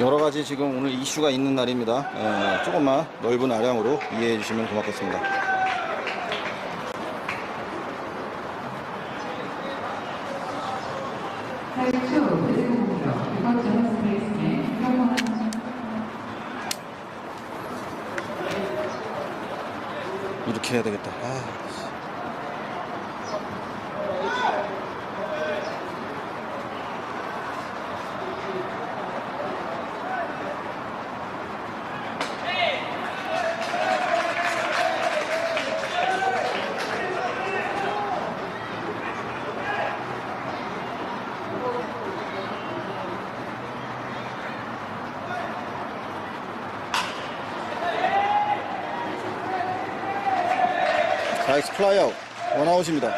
여러 가지 지금 오늘 이슈가 있는 날입니다. 예, 조금만 넓은 아량으로 이해해 주시면 고맙겠습니다. 이렇게 해야 되겠다. 아, 자익스 플라이아웃 원아웃입니다.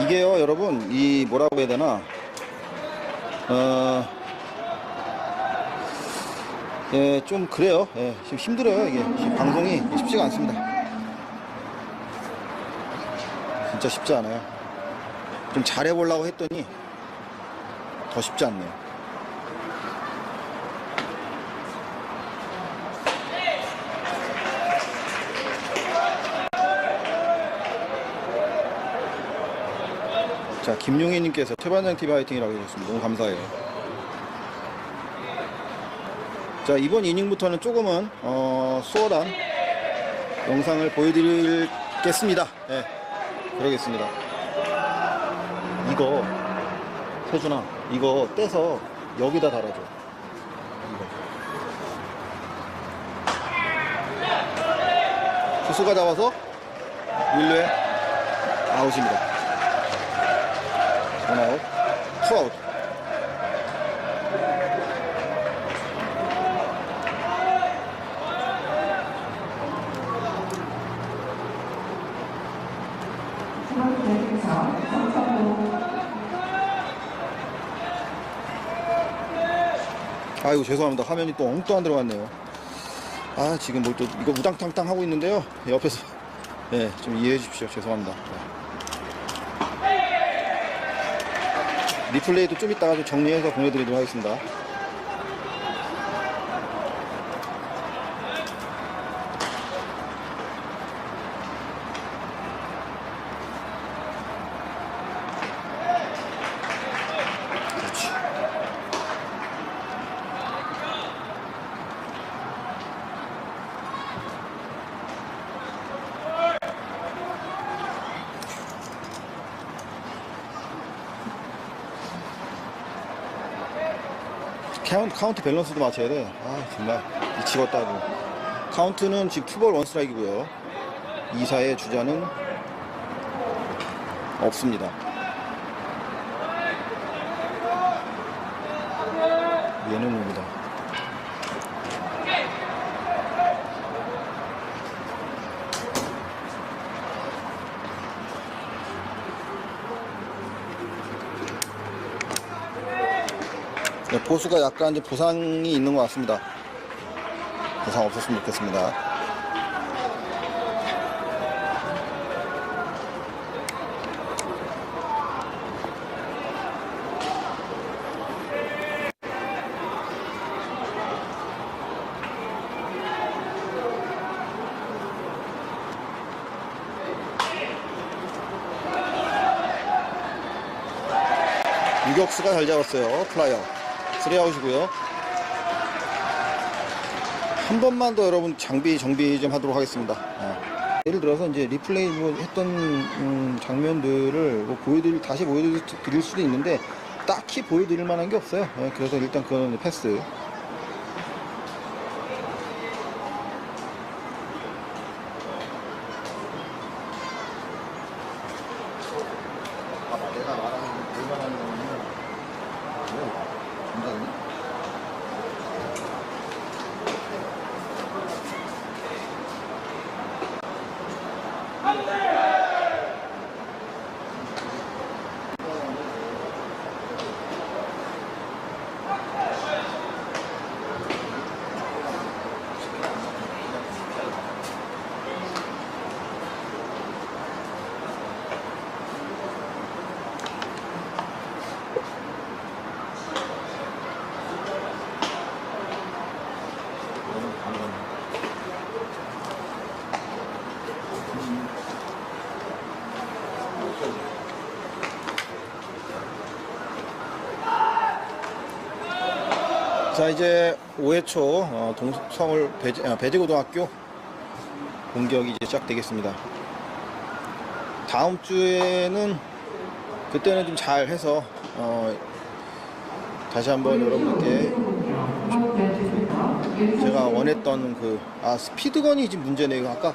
이게요, 여러분, 이 뭐라고 해야 되나, 어, 예, 좀 그래요. 예, 지금 힘들어요, 이게. 지금 방송이 쉽지가 않습니다. 진짜 쉽지 않아요. 좀 잘해보려고 했더니 더 쉽지 않네요. 자, 김용희님께서 최반장 TV 화이팅이라고 해주셨습니다. 너무 감사해요. 자, 이번 이닝부터는 조금은, 어, 수월한 영상을 보여드리겠습니다. 예, 그러겠습니다. 이거, 세준아, 이거 떼서 여기다 달아줘. 이거. 투수가 잡아서 1루에 아웃입니다. 투 아웃. 수원 대에서 성성도 아이고 죄송합니다. 화면이 또 엉뚱한 들어갔네요. 아 지금 뭘 또 이거 우당탕탕 하고 있는데요. 옆에서 예, 좀 이해해 주십시오. 죄송합니다. 리플레이도 좀 이따가 좀 정리해서 보내드리도록 하겠습니다. 카운트, 카운트 밸런스도 맞춰야 돼. 아, 정말 미치겠다 고. 카운트는 지금 투볼 원스트라이크고요. 2사의 주자는 없습니다. 얘는 옵니다. 네, 보수가 약간 이제 부상이 있는 것 같습니다. 부상 없었으면 좋겠습니다. 유격수가 잘 잡았어요. 플라이어. 3아웃이고요. 한 번만 더 여러분 장비 정비 좀 하도록 하겠습니다. 어. 예를 들어서 이제 리플레이 뭐 했던 음, 장면들을 뭐 보여드릴 다시 보여드릴 수도 있는데 딱히 보여드릴 만한 게 없어요. 예, 그래서 일단 그건 패스. 자 이제 5회 초 어, 동, 서울 배제, 아, 공격이 이제 시작되겠습니다. 다음 주에는 그때는 좀 잘 해서 어, 다시 한번 여러분께 제가 원했던 그 아 스피드건이 지금 문제네요. 아까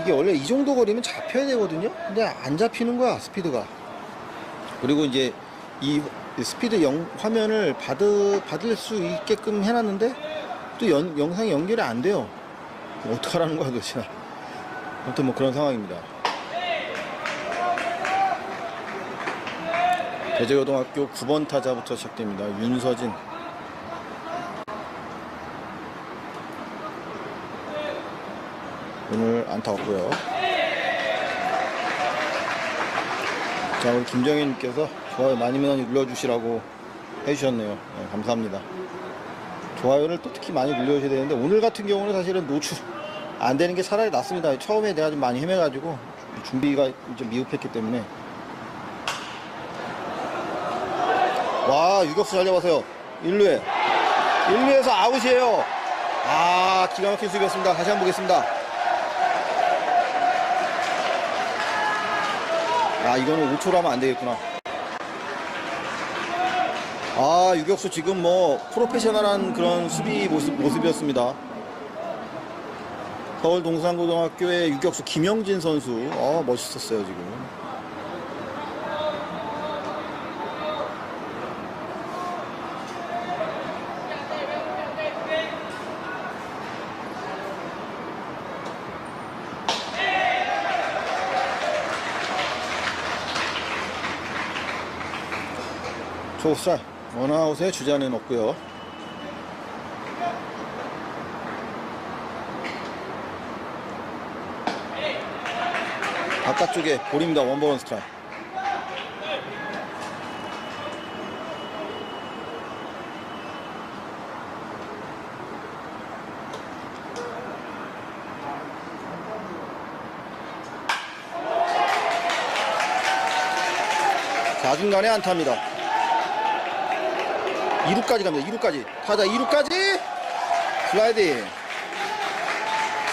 이게 원래 이 정도 거리면 잡혀야 되거든요. 근데 안 잡히는 거야 스피드가. 그리고 이제 이 스피드 영, 화면을 받을, 받을 수 있게끔 해놨는데 또 연, 영상이 연결이 안 돼요. 뭐 어떡하라는 거야 도대체. 아무튼 뭐 그런 상황입니다. 대제고등학교 9번 타자부터 시작됩니다. 윤서진. 오늘 안타 없고요. 자, 우리 김정현님께서 좋아요 많이 많이 눌러주시라고 해주셨네요. 네, 감사합니다. 좋아요를 또 특히 많이 눌러주셔야 되는데 오늘 같은 경우는 사실은 노출 안 되는 게 차라리 낫습니다. 처음에 내가 좀 많이 헤매가지고 준비가 좀 미흡했기 때문에. 와 유격수 잘 잡아서요. 1루에. 1루에서 아웃이에요. 아 기가 막힌 수비였습니다. 다시 한번 보겠습니다. 아 이거는 5초로 하면 안 되겠구나 아 유격수 지금 뭐 프로페셔널한 그런 수비 모습, 모습이었습니다. 서울 동산고등학교의 유격수 김영진 선수. 어 멋있었어요 지금. 초살 원아웃에 주자는 없고요. 바깥쪽에 볼입니다. 원버런 스트라이크. 좌중간에 안타입니다 2루까지 갑니다. 2루까지. 타자 2루까지. 슬라이딩.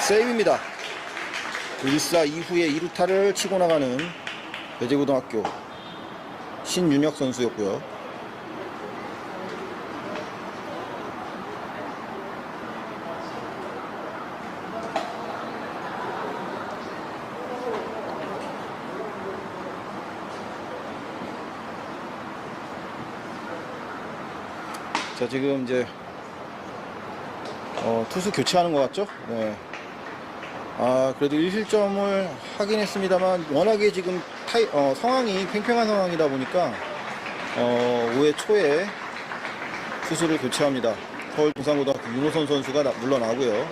세이브입니다. 1사 이후에 2루타를 치고 나가는 배제고등학교 신윤혁 선수였고요 자 지금 이제 어, 투수 교체하는 것 같죠? 네. 아 그래도 1실점을 하긴 했습니다만 워낙에 지금 타이, 어, 상황이 팽팽한 상황이다 보니까 어, 5회 초에 투수를 교체합니다. 서울 동산고등학교 윤호선 선수가 나- 물러나고요.